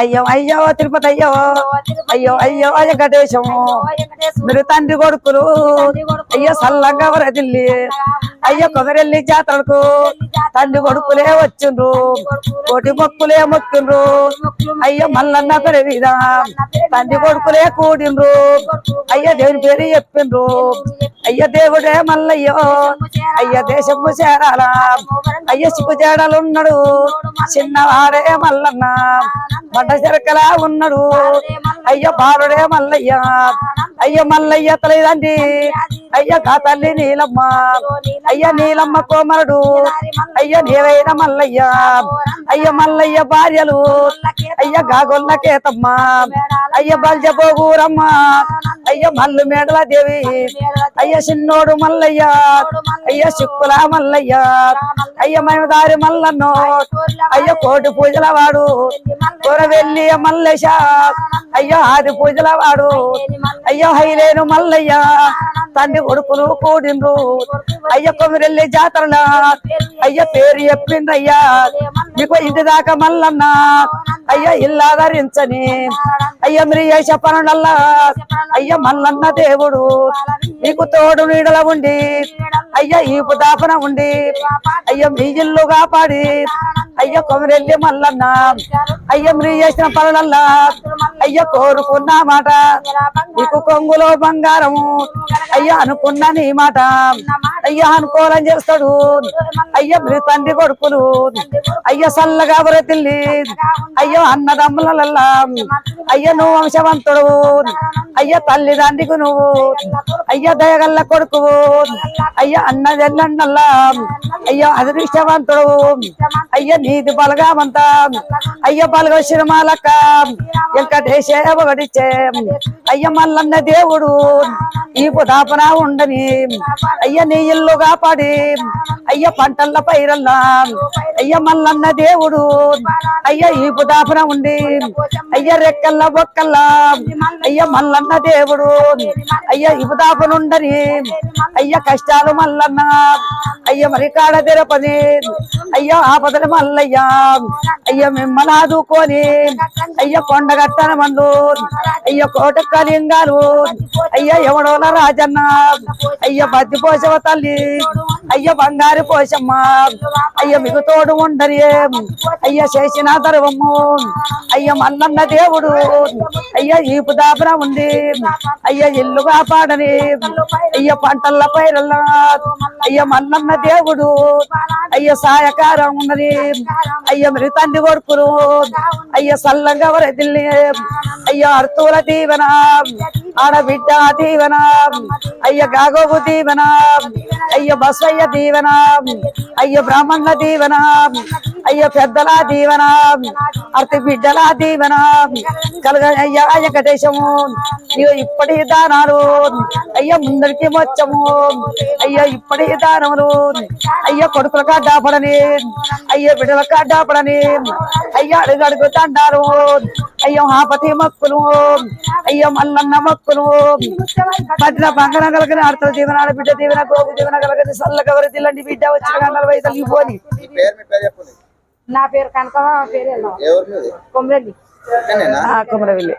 అయ్యో అయ్యో తిరుపతి అయ్యో. అయ్యో అయ్యో వెంకటేశము. మీరు తండ్రి కొడుకులు. అయ్యో సల్లంగా వరదిల్లి. అయ్యో కొమరెల్లి జాతరకు తండ్రి కొడుకులే వచ్చిండ్రు. కోటి మొక్కులే మొక్కిండ్రు. అయ్యో మల్లన్న పెరివిదా తండ్రి కొడుకులే కూడిండ్రు. అయ్యో దేవుని పేరు చెప్పిండ్రు. అయ్యో దేవుడే మల్లయ్యో. అయ్యో దేశము చేరాలా. అయ్యో సిగ్గు చేడాలున్నాడు చిన్నవాడే మల్లన్న. బండ చెరకలా ఉన్నాడు. అయ్యో బాలుడే మల్లయ్య. అయ్యో మల్లయ్య తల్లిదండ్రి అయ్యో కాతల్లి నీలమ్మ అయ్యో నీలమ్మ కోమరుడు అయ్యో నీవైన మల్లయ్య అయ్యో మల్లయ్య భార్యలు అయ్యో గాగొల్ల కేతమ్మ అయ్యో బల్జబోగూరమ్మ అయ్య మల్లు మేడల దేవి. అయ్య చిన్నోడు మల్లయ్య. అయ్య చిక్కుల మల్లయ్య. అయ్య మేమదారి మల్లన్నో. అయ్య కోటి పూజల వాడు. కూరవెల్లి మల్లేశ. అయ్యో ఆది పూజల వాడు. అయ్యో హైలేను మల్లయ్య. తండ్రి కొడుకులు కూడిండ్రు. అయ్య కొమిరెల్లి జాతరల. అయ్య పేరు చెప్పిండ్రయ్యా. మీకు ఇంటి దాకా మల్లన్న. అయ్యో ఇల్లాదరించని అయ్య మీరు చేసే పనులల్లా మల్లన్న దేవుడు నీకు తోడు నీడల ఉండి అయ్య ఈపు దాపన ఉండి అయ్య మీ ఇల్లు కాపాడి అయ్య కొమరెల్లి మల్లన్న అయ్య మీరు చేసిన పనులల్లా? అయ్య కోరుకున్న మాట నీకు కొంగులో బంగారము అయ్య అనుకున్న నీ మాట అయ్యా అనుకోవాలని చేస్తాడు. అయ్యా మీ తండ్రి కొడుకులు. అయ్యా సల్లగా బ్రతిల్లి అయ్యో అన్నదమ్ములల్లా అయ్యా నువ్వు వంశవంతుడు. తల్లి తల్లిదండ్రికి నువ్వు. అయ్యా దయగల్ల కొడుకు అయ్యా అన్న జల్లన్నల్లా. అయ్యో అదృష్టవంతుడు. అయ్యా నీది బలగామంతా. అయ్యో బలగ సినిమాలక్క వెంకటేశే ఒకటిచ్చే. అయ్య మల్లన్న దేవుడు ఈ పుదాపన ఉండని. అయ్య నీ ఇల్లు కాపాడి. అయ్య పంటల్ల పైరల్లా. అయ్య మల్లన్న దేవుడు అయ్య ఈ పుదాపన ఉండి. అయ్య రెక్కల్ల బొక్కల్లా. అయ్య మల్లన్న దేవుడు అయ్య ఈ పుదాపన ఉండని. అయ్య కష్టాలు మల్లన్న. అయ్య మరి కాడ తెరపని అయ్యో ఆపదల మల్లయ్యా అయ్యో మిమ్మల్ని ఆదుకొని. అయ్యో కొండగట్టన మందు. అయ్యో కోట కలింగాలు అయ్యో ఎవడోల రాజన్న. అయ్యో బద్దిపోసవ తల్లి. అయ్య బంగారు పోసమ్మ అయ్య మీకు తోడు ఉండరియే. అయ్య చేసిన ధర్వము అయ్య మల్లన్న దేవుడు అయ్య ఈపు దాపన ఉంది అయ్య ఇల్లు కాపాడని అయ్య పంటల్ల పైరల్లా అయ్య మల్లన్న దేవుడు అయ్య సాయకారం ఉన్నది అయ్య మరి తండ్రి కొడుకులు అయ్య సల్లంగా వరదిల్లి అయ్య అర్తుల దీవెన ఆడబిడ్డ దీవెన అయ్య గాగోగు దీవెన అయ్యో బసయ్య దీవెన. అయ్యో బ్రాహ్మణుల దీవెన. అయ్యో పెద్దల దీవెన. అర్తి బిడ్డల దీవెన. కలగ అయ్యా వెంకటేశము. అయ్యో ఇప్పటి దానాలు. అయ్యో ముందరికి వచ్చము అయ్యో ఇప్పటి దానములు. అయ్యో కొడుకుల కాడాపడని అయ్యో బిడ్డల కాడాపడని అయ్య అడుగు తండారు అయ్యో ఆపతి మొక్కులు. అయ్యో మల్లన్న మొక్కులు పట్టిన బంగారం కలగని అర్థ దీవెన బిడ్డ దీవెన గోగు దీవెన కలగని సల్లగవరి తిల్లండి బిడ్డ వచ్చిన గంటల వయసు పోని. మీ పేరు మీ పేరు చెప్పండి నా. పేరు మీది? కొమరెల్లి ఇక్కడనేనా? కుమరవెల్లి